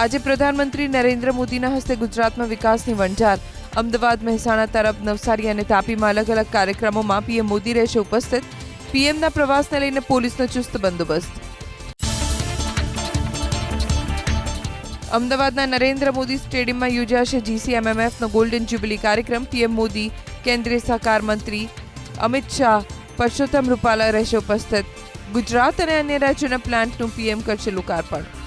આજે પ્રધાનમંત્રી નરેન્દ્ર મોદીના હસ્તે ગુજરાતમાં વિકાસની વણઝાર અમદાવાદ મહેસાણા તરફ નવસારી અને તાપીમાં અલગ અલગ કાર્યક્રમોમાં પીએમ મોદી રહેશે ઉપસ્થિત. પીએમના પ્રવાસને લઈને પોલીસનો ચુસ્ત બંદોબસ્ત. અમદાવાદના નરેન્દ્ર મોદી સ્ટેડિયમમાં યોજાશે જીસીએમએમએફનો ગોલ્ડન જ્યુબિલી કાર્યક્રમ. પીએમ મોદી, કેન્દ્રીય સહકાર મંત્રી અમિત શાહ, પરસોત્તમ રૂપાલા રહેશે ઉપસ્થિત. ગુજરાત અને અન્ય રાજ્યોના પ્લાન્ટનું પીએમ કરશે લોકાર્પણ.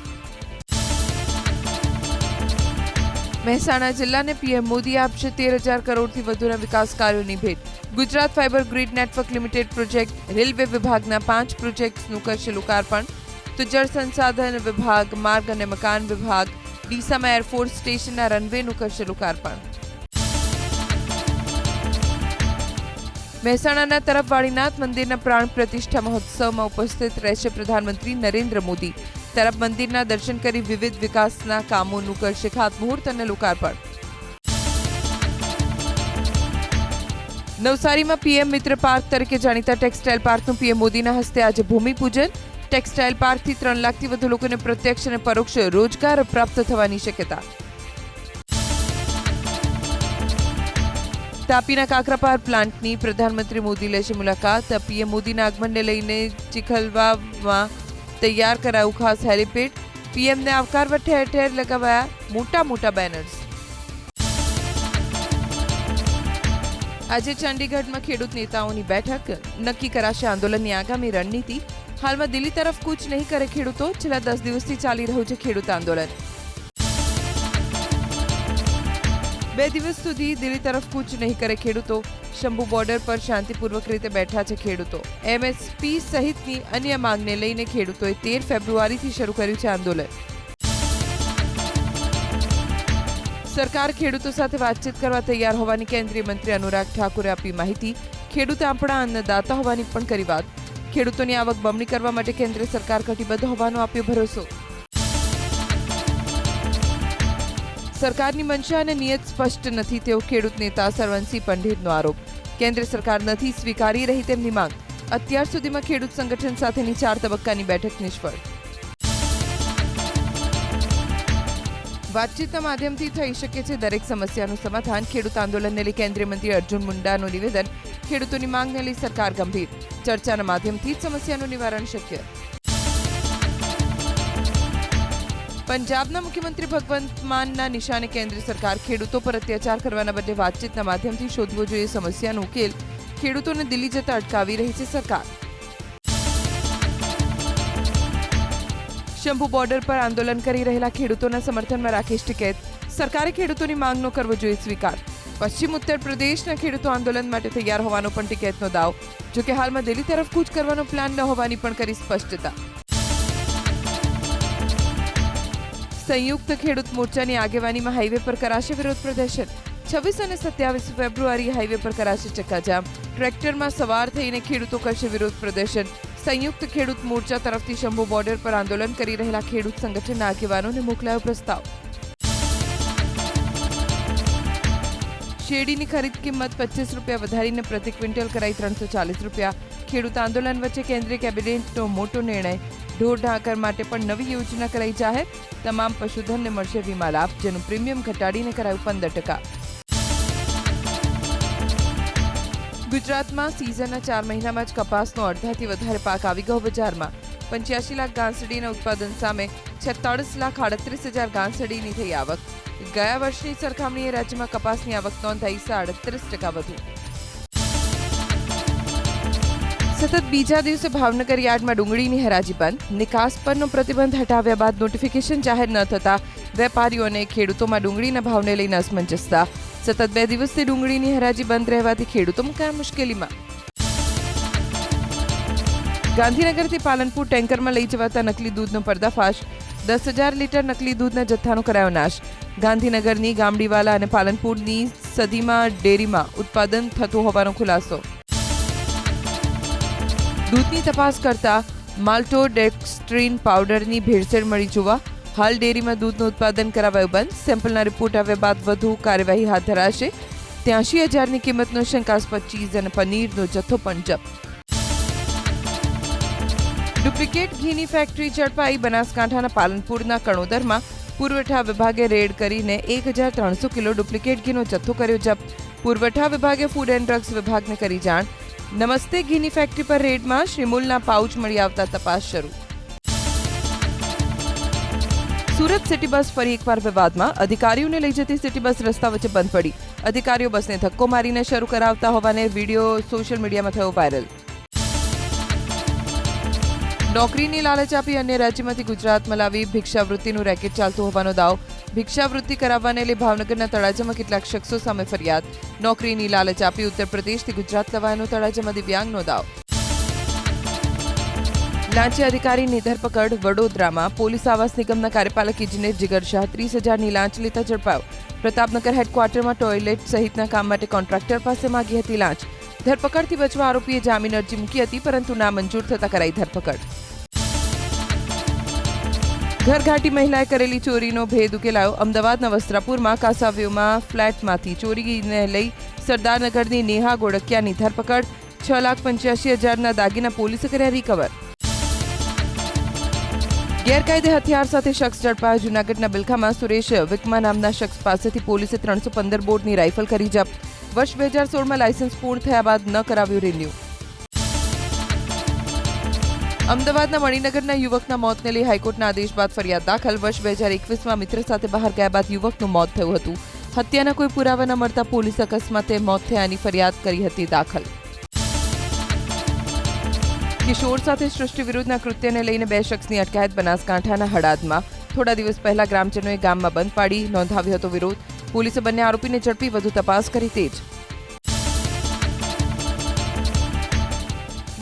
મહેસાણા જિલ્લાને પીએમ મોદી આપશે તેર હજાર કરોડથી વધુના વિકાસ કાર્યોની ભેટ. Gujarat fibre grid network limited project railway વિભાગના પાંચ પ્રોજેક્ટ્સનું કરશે લોકાર્પણ તો જળ સંસાધન વિભાગ, માર્ગ અને મકાન વિભાગ, ડીસામાં એરફોર્સ સ્ટેશનના રનવેનું કરશે લોકાર્પણ મહેસાણાના તરફ વાળીનાથ મંદિરના પ્રાણ પ્રતિષ્ઠા મહોત્સવમાં ઉપસ્થિત રહેશે પ્રધાનમંત્રી નરેન્દ્ર મોદી. તરફ મંદિરના દર્શન કરી વિવિધ વિકાસના કામોનું કરશે ખાતમુહૂર્ત અને લોકાર્પણ. નવસારીમાં પીએમ મિત્ર પાર્ક તરીકે જાણીતા ટેક્સટાઇલ પાર્કનું પીએમ મોદીના હસ્તે આજે ભૂમિપૂજન. ટેક્સટાઇલ પાર્કથી ત્રણ લાખથી વધુ લોકોને પ્રત્યક્ષ અને પરોક્ષ રોજગાર પ્રાપ્ત થવાની શક્યતા. તાપીના કાકરાપાર પ્લાન્ટની પ્રધાનમંત્રી મોદી લેશે મુલાકાત. પીએમ મોદીના આગમનને લઈને ચીખલવામાં તૈયાર કરાયું ખાસ હેલિપેડ. પીએમને આવકારવા ઠેર ઠેર લગાવાયા મોટા મોટા બેનર્સ. આજે ચંડીગઢમાં ખેડૂત નેતાઓની બેઠક. નક્કી કરાશે આંદોલનની આગામી રણનીતિ. હાલમાં દિલ્હી તરફ કૂચ નહીં કરે ખેડૂતો. છેલ્લા દસ દિવસથી ચાલી રહ્યું છે ખેડૂત આંદોલન. બે દિવસ સુધી દિલ્હી તરફ કૂચ નહીં કરે ખેડૂતો. શંભુ બોર્ડર પર શાંતિપૂર્વક રીતે બેઠા છે ખેડૂતો. એમએસપી સહિતની અન્ય માંગને લઈને ખેડૂતોએ તેર ફેબ્રુઆરીથી શરૂ કર્યું છે આંદોલન. સરકાર ખેડૂતો સાથે વાતચીત કરવા તૈયાર હોવાની કેન્દ્રીય મંત્રી અનુરાગ ઠાકુરે આપી માહિતી. ખેડૂત આપણા અન્નદાતા હોવાની પણ કરી વાત. ખેડૂતોની આવક બમણી કરવા માટે કેન્દ્ર સરકાર કટિબદ્ધ હોવાનો આપ્યો ભરોસો. સરકારની મંશા અને નિયત સ્પષ્ટ નથી તેવો ખેડૂત નેતા સરવનસિંહ પંડિતનો આરોપ. કેન્દ્ર સરકાર નથી સ્વીકારી રહી તેમની માંગ. અત્યાર સુધીમાં ખેડૂત સંગઠન સાથેની ચાર તબક્કાની બેઠક નિષ્ફળ. વાતચીતના માધ્યમથી થઈ શકે છે દરેક સમસ્યાનું સમાધાન. ખેડૂત આંદોલનને લઈ કેન્દ્રીય મંત્રી અર્જુન મુંડાનું નિવેદન. ખેડૂતોની માંગને લઈ સરકાર ગંભીર. ચર્ચાના માધ્યમથી જ સમસ્યાનું નિવારણ શક્ય. પંજાબના મુખ્યમંત્રી ભગવંત માનના નિશાને કેન્દ્ર સરકાર ખેડૂતો પર અત્યાચાર કરવાના બદલે વાતચીતના માધ્યમથી શોધવો જોઈએ સમસ્યાનો ઉકેલ ખેડૂતોને દિલ્હી જતા અટકાવી રહી છે સરકાર. શંભુ બોર્ડર પર આંદોલન કરી રહેલા ખેડૂતોના સમર્થનમાં રાકેશ ટિકેત. સરકારે ખેડૂતોની માંગનો કરવો જોઈએ સ્વીકાર. પશ્ચિમ ઉત્તર પ્રદેશના ખેડૂતો આંદોલન માટે તૈયાર હોવાનો પણ ટિકેટનો દાવ. જોકે હાલમાં દિલ્હી તરફ કૂચ કરવાનો પ્લાન ન હોવાની પણ કરી સ્પષ્ટતા. સંયુક્ત ખેડૂત મોરચાની આગેવાનીમાં હાઈવે પર કરાશે વિરોધ પ્રદર્શન. છવ્વીસ અને સત્યાવીસ ફેબ્રુઆરી હાઈવે પર કરાશે ચક્કાજામ. ટ્રેક્ટરમાં સવાર થઈને ખેડૂતો કરશે વિરોધ પ્રદર્શન. સંયુક્ત ખેડૂત મોરચા તરફથી શંભુ બોર્ડર પર આંદોલન કરી રહેલા ખેડૂત સંગઠનના આગેવાનોને મોકલાયો પ્રસ્તાવ. શેરડીની ખરીદ કિંમત પચીસ રૂપિયા વધારીને પ્રતિ ક્વિન્ટલ કરાઈ ત્રણસો ચાલીસ રૂપિયા. ખેડૂત આંદોલન વચ્ચે કેન્દ્રીય કેબિનેટનો મોટો નિર્ણય. ઢોર ઢાંકર માટે પણ નવી યોજના કરાઈ જાહેર. તમામ પશુધનને મળશે વીમા લાભ, જેનું પ્રીમિયમ ઘટાડીને કરાયું પંદર ટકા. ગુજરાતમાં સિઝનના ચાર મહિનામાં જ કપાસનો અડધાથી વધારે પાક આવી ગયો બજારમાં. પંચ્યાસી લાખ ઘાસડીના ઉત્પાદન સામે છેતાળીસ લાખ આડત્રીસ હજાર ઘાસડીની થઈ આવક. ગયા વર્ષની સરખામણીએ રાજ્યમાં કપાસની આવક નોંધાઈ સાડત્રીસ ટકા વધુ. સતત બીજા દિવસે ભાવનગર યાર્ડમાં ડુંગળીની હરાજી બંધ. નિકાસ પરનો પ્રતિબંધ હટાવ્યા બાદ નોટિફિકેશન જાહેર ન થતા વેપારીઓ અને ખેડૂતોમાં ડુંગળીના ભાવને લઈને અસમંજસતા. સતત બે દિવસથી ડુંગળીની હરાજી બંધ રહેવાથી ખેડૂતો મુકાયા મુશ્કેલીમાં. ગાંધીનગરથી પાલનપુર ટેન્કરમાં લઈ જવાતા નકલી દૂધનો પર્દાફાશ. દસ હજાર લીટર નકલી દૂધના જથ્થાનો કરાયો નાશ. ગાંધીનગરની ગામડીવાલા અને પાલનપુરની સદીમાં ડેરીમાં ઉત્પાદન થતું હોવાનો ખુલાસો. દૂધની તપાસ કરતા માલ્ટોડેક્સ્ટ્રીન પાવડરની ભેળસેળ મળી જોવા હાલ ડેરીમાં દૂધનું ઉત્પાદન કરાવાયું બંધ. સેમ્પલના રિપોર્ટ આવ્યા બાદ વધુ કાર્યવાહી હાથ ધરાશે. ત્યાંશી હજારની કિંમતનો શંકાસ્પદ ચીઝ અને પનીરનો જથ્થો પણ જપ્ત. ડુપ્લિકેટ ઘીની ફેક્ટરી ઝડપાઈ બનાસકાંઠાના પાલનપુરના કણોદરમાં પુરવઠા વિભાગે રેડ કરીને એક હજાર ત્રણસો કિલો ડુપ્લિકેટ ઘીનો જથ્થો કર્યો જપ્ત. પુરવઠા વિભાગે ફૂડ એન્ડ ડ્રગ્સ વિભાગને કરી જાણ. નમસ્તે, ઘીની ફેક્ટરી પર રેડમાં શ્રીમુલના પાઉચ મળી આવતા તપાસ શરૂ. સુરત સિટી બસ ફરી એકવાર વિવાદમાં. અધિકારીઓને લઈ જતી સિટી બસ રસ્તા વચ્ચે બંધ પડી. અધિકારીઓ બસને ધક્કો મારીને શરૂ કરાવતા હોવાને વીડિયો સોશિયલ મીડિયામાં થયો વાયરલ નોકરીની લાલચ આપી અન્ય રાજ્યમાંથી ગુજરાતમાં લાવી ભિક્ષાવૃત્તિનું રેકેટ ચાલતું હોવાનો દાવ. ભિક્ષાવૃત્તિ કરાવવાને લઈ ભાવનગરના તળાજામાં કેટલાક શખ્સો સામે ફરિયાદ. નોકરીની લાલચ આપી ઉત્તર પ્રદેશથી ગુજરાત લવાયાનો તળાજામાં દિવ્યાંગનો દાવ. લાંચી અધિકારીની ધરપકડ વડોદરામાં. પોલીસ આવાસ નિગમના કાર્યપાલક ઇજનેર જીગર શાહ ત્રીસ હજારની લાંચ લેતા ઝડપાયો. પ્રતાપનગર હેડક્વાર્ટરમાં ટોયલેટ સહિતના કામ માટે કોન્ટ્રાક્ટર પાસે માગી હતી લાંચ. ધરપકડથી બચવા આરોપીએ જામીન અરજી મૂકી હતી, પરંતુ ના મંજૂર થતા કરાઈ ધરપકડ. ઘરઘાટી મહિલાએ કરેલી ચોરીનો ભેદ ઉકેલાયો. અમદાવાદના વસ્ત્રાપુરમાં કાસાવ્યુમાં ફ્લેટમાંથી ચોરીને લઈ સરદારનગરની નેહા ગોળકિયાની ધરપકડ. છ લાખ પંચ્યાસી હજારના દાગીના પોલીસે કર્યા રિકવર ગેરકાયદે હથિયાર સાથે શખ્સ ઝડપાયો. જૂનાગઢના બિલખામાં સુરેશ વિકમા નામના શખ્સ પાસેથી પોલીસે ત્રણસો પંદર બોર્ડની રાઇફલ કરી જપ્ત વર્ષ બે હજાર સોળમાં લાયસન્સ પૂર્ણ થયા બાદ ન કરાવ્યું રિન્યુ. અમદાવાદના મણિનગરના યુવકના મોતને લઈ હાઈકોર્ટના આદેશ બાદ ફરિયાદ દાખલ. વર્ષ બે હજાર એકવીસમાં મિત્ર સાથે બહાર ગયા બાદ યુવકનું મોત થયું હતું. હત્યાના કોઈ પુરાવા ન મળતા પોલીસ અકસ્માતે મોત થયાની ફરિયાદ કરી હતી દાખલ. કિશોર સાથે સૃષ્ટિ વિરુદ્ધના કૃત્યને લઈને બે શખ્સની અટકાયત બનાસકાંઠાના હડાદમાં થોડા દિવસ પહેલા ગ્રામજનોએ ગામમાં બંધ પાડી નોંધાવ્યો હતો વિરોધ. પોલીસે બંને આરોપીને ઝડપી વધુ તપાસ કરી તેજ.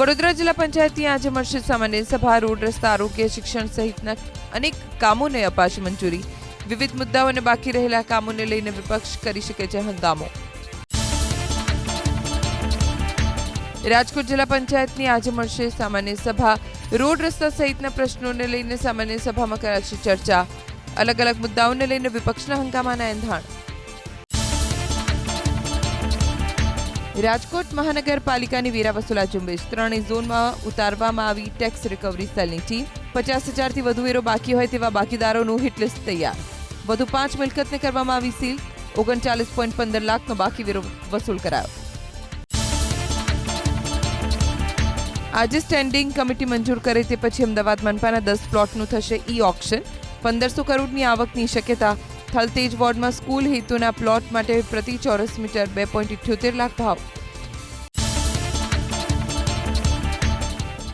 વડોદરા જિલ્લા પંચાયતની આજે મળશે સામાન્ય સભા, રોડ રસ્તા, આરોગ્ય, શિક્ષણ સહિતના અનેક કામોને અપાશે મંજૂરી. વિવિધ મુદ્દાઓને બાકી રહેલા કામોને લઈને વિપક્ષ કરી શકે છે હંગામો. રાજકોટ જિલ્લા પંચાયતની આજે મળશે સામાન્ય સભા, રોડ રસ્તા સહિતના પ્રશ્નોને લઈને સામાન્ય સભામાં કરાશે ચર્ચા. અલગ અલગ મુદ્દાઓને લઈને વિપક્ષના હંગામાના એંધાણ. રાજકોટ મહાનગરપાલિકાની વેરા વસૂલા ઝુંબેશ ત્રણેય ઝોનમાં ઉતારવામાં આવી ટેક્સ રિકવરી સેલની ટીમ. પચાસ હજારથી વધુ વેરો બાકી હોય તેવા બાકીદારોનું હિટલિસ્ટ તૈયાર. વધુ પાંચ મિલકતને કરવામાં આવી સીલ. ઓગણચાલીસ પોઈન્ટ પંદર લાખનો બાકી વેરો વસૂલ કરાયો. આજે સ્ટેન્ડિંગ કમિટી મંજૂર કરે તે પછી અમદાવાદ મનપાના દસ પ્લોટનું થશે ઈ ઓક્શન પંદરસો કરોડની આવકની શક્યતા થલતેજ વોર્ડમાં સ્કૂલ હેતુના પ્લોટ માટે પ્રતિ ચોરસ મીટર બે પોઈન્ટ ઇઠ્યોતેર લાખ ભાવ.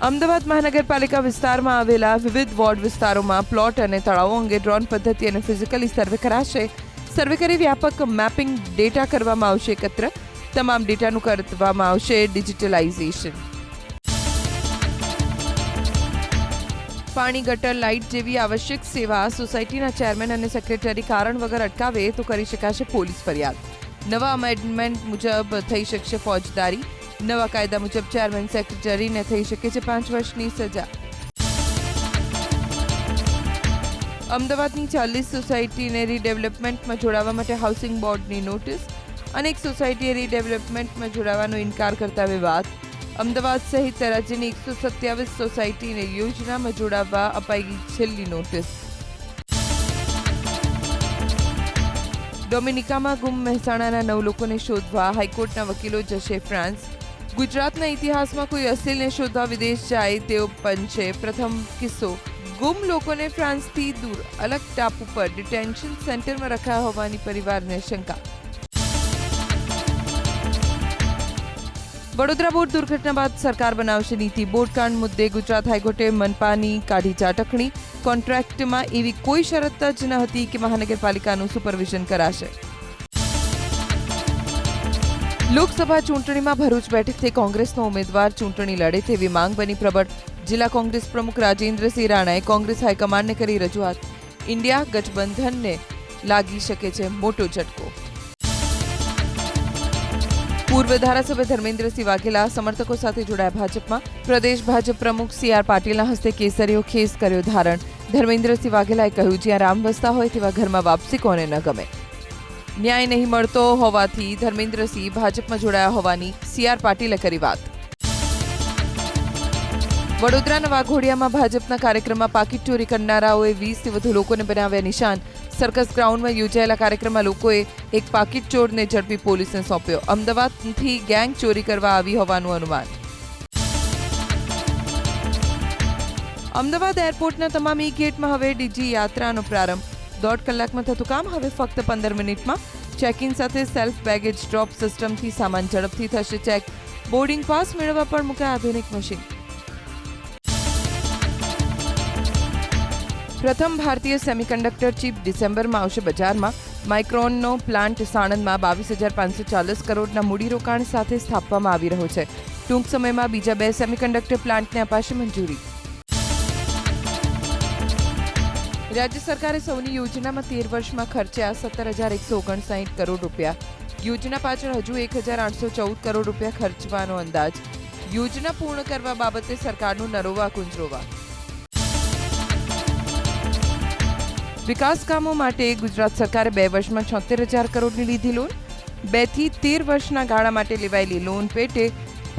અમદાવાદ મહાનગરપાલિકા વિસ્તારમાં આવેલા વિવિધ વોર્ડ વિસ્તારોમાં પ્લોટ અને તળાવો અંગે ડ્રોન પદ્ધતિ અને ફિઝિકલી સર્વે કરાશે. સર્વે કરી વ્યાપક મેપિંગ ડેટા કરવામાં આવશે એકત્ર. તમામ ડેટાનું કરવામાં આવશે ડિજિટલાઇઝેશન. પાણી ગટર, લાઇટ જેવી આવશ્યક સેવા સોસાયટીના ચેરમેન અને સેક્રેટરી કારણ વગર અટકાવે તો કરી શકાશે પોલીસ ફરિયાદ. નવા અમેન્ડમેન્ટ મુજબ થઈ શકશે ફોજદારી. નવા કાયદા મુજબ ચેરમેન, સેક્રેટરીને થઈ શકે છે પાંચ વર્ષની સજા. અમદાવાદની ચાલીસ સોસાયટીને રીડેવલપમેન્ટમાં જોડાવા માટે હાઉસિંગ બોર્ડની નોટિસ અનેક સોસાયટીએ રીડેવલપમેન્ટમાં જોડાવાનો ઇનકાર કરતા વિવાદ. અમદાવાદ સહિત રાજ્યની એકસો સત્યાવીસ સોસાયટીને યોજનામાં જોડાવવા અપાઈ છેલ્લી નોટિસ. ડોમિનિકામાં ગુમ મહેસાણાના નવ લોકોને શોધવા હાઈકોર્ટના વકીલો જશે ફ્રાન્સ. ગુજરાતના ઇતિહાસમાં કોઈ અસીલને શોધવા વિદેશ જાય તેઓ પંચે પ્રથમ કિસ્સો, ગુમ લોકોને ફ્રાન્સથી દૂર, અલગ ટાપુ પર ડિટેન્શન સેન્ટરમાં રખાયા હોવાની પરિવારને શંકા. વડોદરા બોર્ડ દુર્ઘટના બાદ સરકાર બનાવશે નીતિ બોર્ડકાંડ મુદ્દે ગુજરાત હાઈકોર્ટે મનપાની કાઢી ચાટકણી. કોન્ટ્રાક્ટમાં એવી કોઈ શરત જ ન હતી કે મહાનગરપાલિકાનું સુપરવિઝન કરાશે. લોકસભા ચૂંટણીમાં ભરૂચ બેઠકથી કોંગ્રેસનો ઉમેદવાર ચૂંટણી લડે તેવી માંગ બની પ્રબળ. જિલ્લા કોંગ્રેસ પ્રમુખ રાજેન્દ્રસિંહ રાણાએ કોંગ્રેસ હાઈકમાન્ડને કરી રજૂઆત. ઇન્ડિયા ગઠબંધનને લાગી શકે છે મોટો ઝટકો. પૂર્વ ધારાસભ્ય ધર્મેન્દ્રસિંહ વાઘેલા સમર્થકો સાથે જોડાયા ભાજપમાં. પ્રદેશ ભાજપ પ્રમુખ સી આર પાટીલના હસ્તે કેસરીઓ ખેસ કર્યો ધારણ. ધર્મેન્દ્રસિંહ વાઘેલાએ કહ્યું, જ્યાં રામ વસતા હોય તેવા ઘરમાં વાપસી કોને ન ગમે. ન્યાય નહીં મળતો હોવાથી ધર્મેન્દ્રસિંહ ભાજપમાં જોડાયા હોવાની સી આર પાટીલે કરી વાત. વડોદરાના વાઘોડિયામાં ભાજપના કાર્યક્રમમાં પાકીટ ચોરી કરનારાઓએ વીસથી વધુ લોકોને બનાવ્યા નિશાન. સર્કસ ગ્રાઉન્ડમાં યોજાયેલા કાર્યક્રમમાં લોકોએ એક પાકીટ ચોરને ઝડપી પોલીસને સોંપ્યો. અમદાવાદથી ગેંગ ચોરી કરવા આવી હોવાનું અનુમાન. અમદાવાદ એરપોર્ટના તમામ ઈ ગેટમાં હવે ડીજી યાત્રાનો પ્રારંભ. દોઢ કલાકમાં થતું કામ હવે ફક્ત પંદર મિનિટમાં. ચેક ઇન સાથે સેલ્ફ બેગેજ ડ્રોપ સિસ્ટમથી સામાન ઝડપથી થશે ચેક. બોર્ડિંગ પાસ મેળવવા પણ મૂકાય આધુનિક મશીન. પ્રથમ ભારતીય સેમિકન્ડક્ટર ચિપ ડિસેમ્બરમાં આવશે બજારમાં. માઇક્રોનનો પ્લાન્ટ સાણંદમાં બાવીસ હજાર પાંચસો ચાલીસ કરોડના મૂડીરોકાણ સાથે સ્થાપવામાં આવી રહ્યો છે. ટૂંક સમયમાં બીજા બે સેમિકન્ડક્ટર પ્લાન્ટને અપાશે મંજૂરી. રાજ્ય સરકારે સૌની યોજનામાં તેર વર્ષમાં ખર્ચ્યા સત્તર હજાર એકસો ઓગણસાઠ કરોડ રૂપિયા. યોજના પાછળ હજુ એક હજાર આઠસો ચૌદ કરોડ રૂપિયા ખર્ચવાનો અંદાજ. યોજના પૂર્ણ કરવા બાબતે સરકારનું નરોવા કુંજરોવા વિકાસ કામો માટે ગુજરાત સરકારે બે વર્ષમાં છોતેર હજાર કરોડની લીધી લોન બેથી તેર વર્ષના ગાળા માટે લેવાયેલી લોન પેટે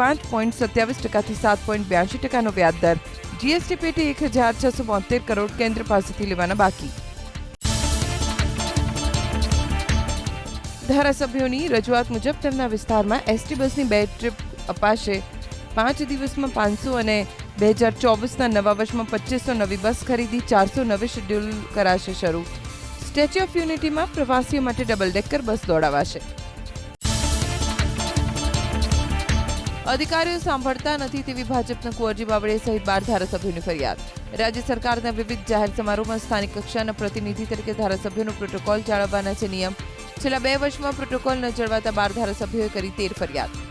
પાંચ પોઈન્ટ સત્યાવીસ ટકાથી સાત પોઈન્ટ બ્યાસી ટકાનો વ્યાજ દર. જીએસટી પેટે એક હજાર છસો બોતેર કરોડ કેન્દ્ર પાસેથી લેવાના બાકી. ધારાસભ્યોની રજૂઆત મુજબ તેમના વિસ્તારમાં એસટી બસની બે ટ્રીપ અપાશે. પાંચ દિવસમાં પાંચસો અને બે હજાર ચોવીસના નવા વર્ષમાં પચીસો નવી બસ ખરીદી, ચારસો નવી શેડ્યુલ કરાશે શરૂ. સ્ટેચ્યુ ઓફ યુનિટીમાં પ્રવાસીઓ માટે ડબલ ડેકર બસ દોડાવાશે. અધિકારીઓ સાંભળતા નથી તેવી ભાજપના કુંવરજી બાવળે સહિત બાર ધારાસભ્યોની ફરિયાદ. રાજ્ય સરકારના વિવિધ જાહેર સમારોહમાં સ્થાનિક કક્ષાના પ્રતિનિધિ તરીકે ધારાસભ્યોનો પ્રોટોકોલ જાળવવાના છે નિયમ. છેલ્લા બે વર્ષમાં પ્રોટોકોલ ન જળવાતા બાર ધારાસભ્યોએ કરી તેર ફરિયાદ.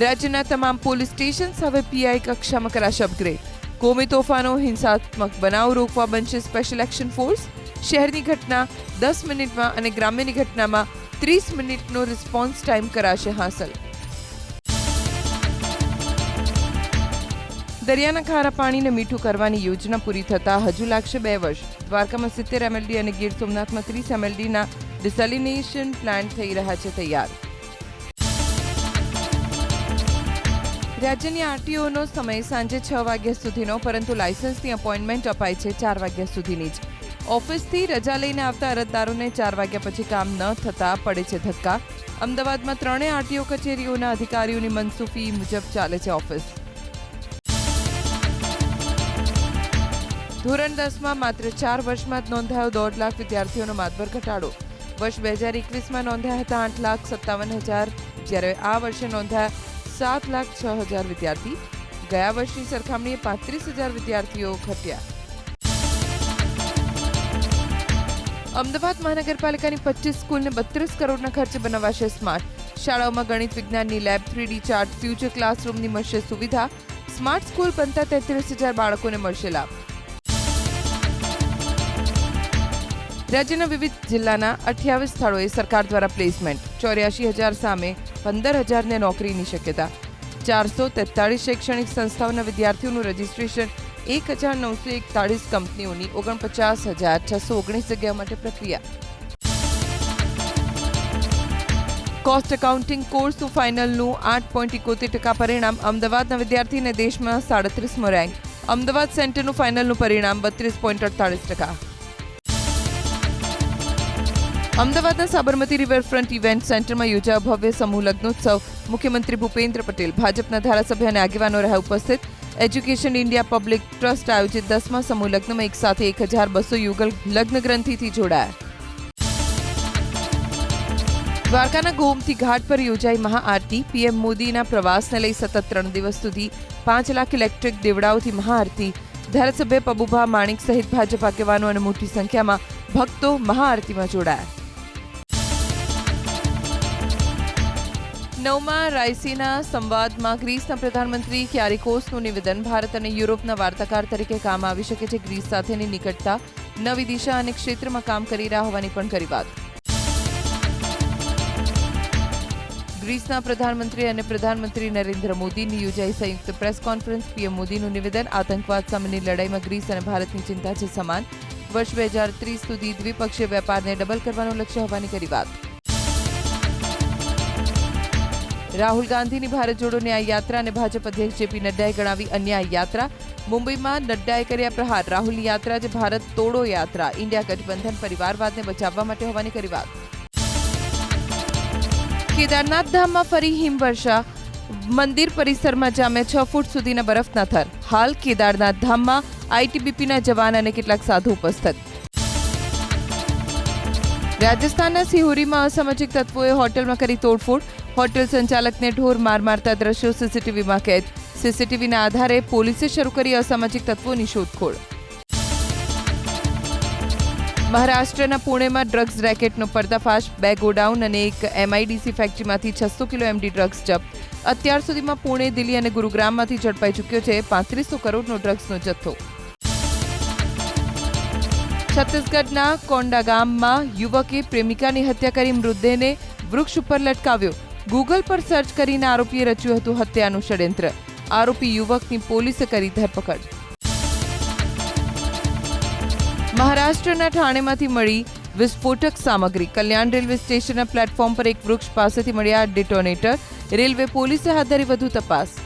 રાજ્યના તમામ પોલીસ સ્ટેશન હવે પીઆઈ કક્ષામાં કરાશે અપગ્રેડ કોમી તોફાનો, હિંસાત્મક બનાવ રોકવા બનશે સ્પેશિયલ એક્શન ફોર્સ શહેરની ઘટના દસ મિનિટમાં અને ગ્રામ્યની ઘટનામાં ત્રીસ મિનિટનો રિસ્પોન્સ ટાઈમ કરાશે હાંસલ. દરિયાના ખારા પાણીને મીઠું કરવાની યોજના પૂરી થતાં હજુ લાગશે બે વર્ષ. દ્વારકામાં સિત્તેર એમએલડી અને ગીર સોમનાથમાં ત્રીસ એમએલડીના ડિસેલિનેશન પ્લાન્ટ થઈ રહ્યા છે તૈયાર. રાજ્યની આરટીઓનો સમય સાંજે છ વાગ્યા સુધીનો, પરંતુ લાયસન્સની અપોઇન્ટમેન્ટ અપાય છે ચાર વાગ્યા સુધીની જ. ઓફિસથી રજા લઈને આવતા અરજદારોને ચાર વાગ્યા પછી કામ ન થતા પડે છે ધક્કા. અમદાવાદમાં ત્રણેય આરટીઓ કચેરીઓના અધિકારીઓની મનસુફી મુજબ ચાલે છે ઓફિસ. ધોરણ દસમાં માત્ર ચાર વર્ષમાં જ નોંધાયો દોઢ લાખ વિદ્યાર્થીઓનો માતબર ઘટાડો. વર્ષ બે હજાર એકવીસમાં નોંધાયા હતા આઠ લાખ સત્તાવન હજાર. જ્યારે આ વર્ષે નોંધાયા સાત લાખ છ હજાર વિદ્યાર્થી ગયા વર્ષની સરખામણીએ પાંત્રીસ હજાર વિદ્યાર્થીઓ ઘટ્યા અમદાવાદ મહાનગરપાલિકાની પચીસ સ્કૂલને બત્રીસ કરોડના ખર્ચે બનાવાશે સ્માર્ટ. શાળાઓમાં ગણિત વિજ્ઞાનની lab three D chart, future ક્લાસરૂમની મળશે સુવિધા. સ્માર્ટ સ્કૂલ બનતા તેત્રીસ હજાર બાળકોને મળશે લાભ. રાજ્યના વિવિધ જિલ્લાના અઠ્યાવીસ સ્થળોએ સરકાર દ્વારા પ્લેસમેન્ટ. ચોર્યાસી હજાર સામે પંદર હજારને નોકરીની શક્યતા. ચારસો તેતાળીસ શૈક્ષણિક સંસ્થાઓના વિદ્યાર્થીઓનું રજિસ્ટ્રેશન, એક હજાર નવસો એકતાળીસ કંપનીઓની ઓગણપચાસ હજાર છસો ઓગણીસ જગ્યાઓ માટે પ્રક્રિયા. કોસ્ટ એકાઉન્ટિંગ કોર્સનું ફાઇનલનું આઠ પોઈન્ટ એકોતેર ટકા પરિણામ અમદાવાદના વિદ્યાર્થીને દેશમાં સાડત્રીસમો રેન્ક. અમદાવાદ સેન્ટરનું ફાઇનલનું પરિણામ બત્રીસ પોઈન્ટ અડતાળીસ ટકા. અમદાવાદના સાબરમતી રિવરફ્રન્ટ ઇવેન્ટ સેન્ટરમાં યોજાયો ભવ્ય સમૂહ લગ્નોત્સવ. મુખ્યમંત્રી ભૂપેન્દ્ર પટેલ, ભાજપના ધારાસભ્ય અને આગેવાનો રહ્યા ઉપસ્થિત. એજ્યુકેશન ઇન્ડિયા પબ્લિક ટ્રસ્ટ આયોજિત દસમા સમૂહ લગ્નમાં એક સાથે એક હજાર બસો યુગલ લગ્ન ગ્રંથિથી જોડાયા. દ્વારકાના ગોમતી ઘાટ પર યોજાઈ મહાઆરતી. પીએમ મોદીના પ્રવાસને લઈ સતત ત્રણ દિવસ સુધી પાંચ લાખ ઇલેક્ટ્રિક દેવડાઓથી મહાઆરતી. ધારાસભ્ય પબુભા માણિક સહિત ભાજપ આગેવાનો અને મોટી સંખ્યામાં ભક્તો મહાઆરતીમાં જોડાયા. નવમા રાયસીના સંવાદમાં ગ્રીસના પ્રધાનમંત્રી ક્યારિકોસનું નિવેદન ભારત અને યુરોપના વાર્તાકાર તરીકે કામ આવી શકે છે. ગ્રીસ સાથેની નિકટતા નવી દિશા અને ક્ષેત્રમાં કામ કરી રહ્યા હોવાની પણ કરી વાત. ગ્રીસના પ્રધાનમંત્રી અને પ્રધાનમંત્રી નરેન્દ્ર મોદીની યોજાઈ સંયુક્ત પ્રેસ કોન્ફરન્સ. પીએમ મોદીનું નિવેદન, આતંકવાદ સામેની લડાઈમાં ગ્રીસ અને ભારતની ચિંતા છે સમાન. વર્ષ બે હજાર ત્રીસ સુધી દ્વિપક્ષીય વેપારને ડબલ કરવાનું લક્ષ્ય હોવાની કરી વાત. રાહુલ ગાંધીની ભારત જોડોની આ યાત્રા અને ભાજપ અધ્યક્ષ જેપી નડ્ડાએ ગણાવી અન્યાય યાત્રા. મુંબઈમાં નડ્ડાએ કર્યા પ્રહાર. રાહુલની યાત્રા જે ભારત તોડો યાત્રા. ઇન્ડિયા ગઠબંધન પરિવારવાદને બચાવવા માટે હોવાની કરી વાત. કેદારનાથ ધામમાં ફરી હિમવર્ષા. મંદિર પરિસરમાં જામે છ ફૂટ સુધીના બરફના થર. હાલ કેદારનાથ ધામમાં આઈટીબીપીના જવાન અને કેટલાક સાધુ ઉપસ્થિત. રાજસ્થાનના સિહોરીમાં અસામાજિક તત્વોએ હોટલમાં કરી તોડફોડ. હોટલ સંચાલકને ઢોર માર મારતા દ્રશ્યો સીસીટીવીમાં કેદ. સીસીટીવીના આધારે પોલીસે શરૂ કરી અસામાજિક તત્વોની શોધખોળ. મહારાષ્ટ્રના પુણેમાં ડ્રગ્સ રેકેટનો પર્દાફાશ, બે ગોડાઉન અને એક એમઆઈડીસી ફેક્ટરીમાંથી છસો કિલો એમડી ડ્રગ્સ જપ્ત. અત્યાર સુધીમાં પુણે, દિલ્હી અને ગુરુગ્રામમાંથી ઝડપાઈ ચૂક્યો છે પાંત્રીસો કરોડનો ડ્રગ્સનો જથ્થો. છત્તીસગઢના કોંડા ગામમાં યુવકે પ્રેમિકાની હત્યા કરી મૃતદેહને વૃક્ષ ઉપર લટકાવ્યો. ગૂગલ પર સર્ચ કરીને આરોપીએ રચ્યું હતું હત્યાનું ષડયંત્ર. આરોપી યુવકની પોલીસે કરી ધરપકડ. મહારાષ્ટ્રના ઠાણેમાંથી મળી વિસ્ફોટક સામગ્રી. કલ્યાણ રેલવે સ્ટેશનના પ્લેટફોર્મ પર એક વૃક્ષ પાસેથી મળ્યા ડિટોનેટર. રેલવે પોલીસે હાથ ધરી વધુ તપાસ.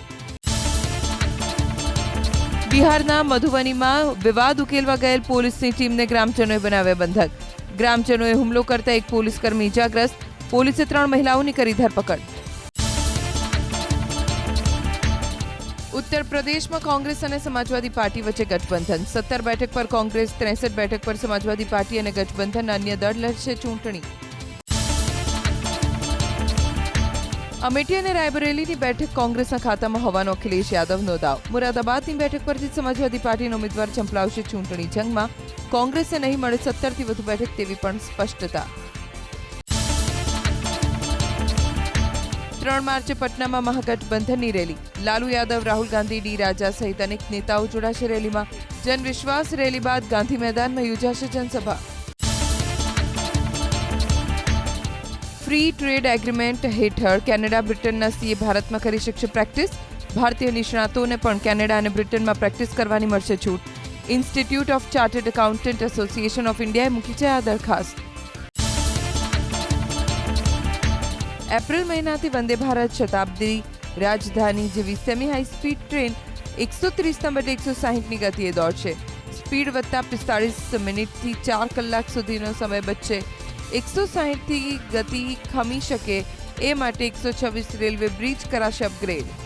બિહારના મધુબનીમાં વિવાદ ઉકેલવા ગયેલ પોલીસની ટીમને ગ્રામજનોએ બનાવ્યા બંધક. ગ્રામજનોએ હુમલો કરતા એક પોલીસકર્મી ઇજાગ્રસ્ત પોલીસે ત્રણ મહિલાઓની કરી ધરપકડ. ઉત્તર પ્રદેશમાં કોંગ્રેસ અને સમાજવાદી પાર્ટી વચ્ચે ગઠબંધન. સત્તર બેઠક પર કોંગ્રેસ, ત્રેસઠ બેઠક પર સમાજવાદી પાર્ટી અને ગઠબંધન અન્ય દળ લડશે ચૂંટણી. અમેઠી અને રાયબરેલીની બેઠક કોંગ્રેસના ખાતામાં હોવાનો અખિલેશ યાદવનો દાવ. મુરાદાબાદની બેઠક પરથી સમાજવાદી પાર્ટીનો ઉમેદવાર ચંપલાવશે ચૂંટણી જંગમાં. કોંગ્રેસને નહીં મળે સત્તરથી વધુ બેઠક તેવી પણ સ્પષ્ટતા. ત્રણ માર્ચે પટનામાં મહાગઠબંધનની રેલી. લાલુ યાદવ, રાહુલ ગાંધી, ડી રાજા સહિત અનેક નેતાઓ જોડાશે રેલીમાં. જનવિશ્વાસ રેલી બાદ ગાંધી મેદાનમાં યોજાશે જનસભા. ફ્રી ટ્રેડ એગ્રીમેન્ટ હેઠળ કેનેડા, બ્રિટનના સીએ ભારતમાં કરી શકશે પ્રેક્ટિસ. ભારતીય નિષ્ણાતોને પણ કેનેડા અને બ્રિટનમાં પ્રેક્ટિસ કરવાની મળશે છૂટ. Institute of chartered accountant association of ઇન્ડિયાએ મૂકી છે આ દરખાસ્ત. એપ્રિલ મહિનાથી વંદે ભારત શતાબ્દી રાજધાની જેવી સેમી હાઈ સ્પીડ ટ્રેન એકસો ત્રીસના બદલે એકસો સાહીઠની ગતિએ દોડશે. સ્પીડ વધતા પિસ્તાળીસ મિનિટથી ચાર કલાક સુધીનો સમય બચશે. એકસો સાહીઠથી ગતિ ખમી શકે એ માટે એકસો છવ્વીસ રેલવે બ્રિજ કરાશે અપગ્રેડ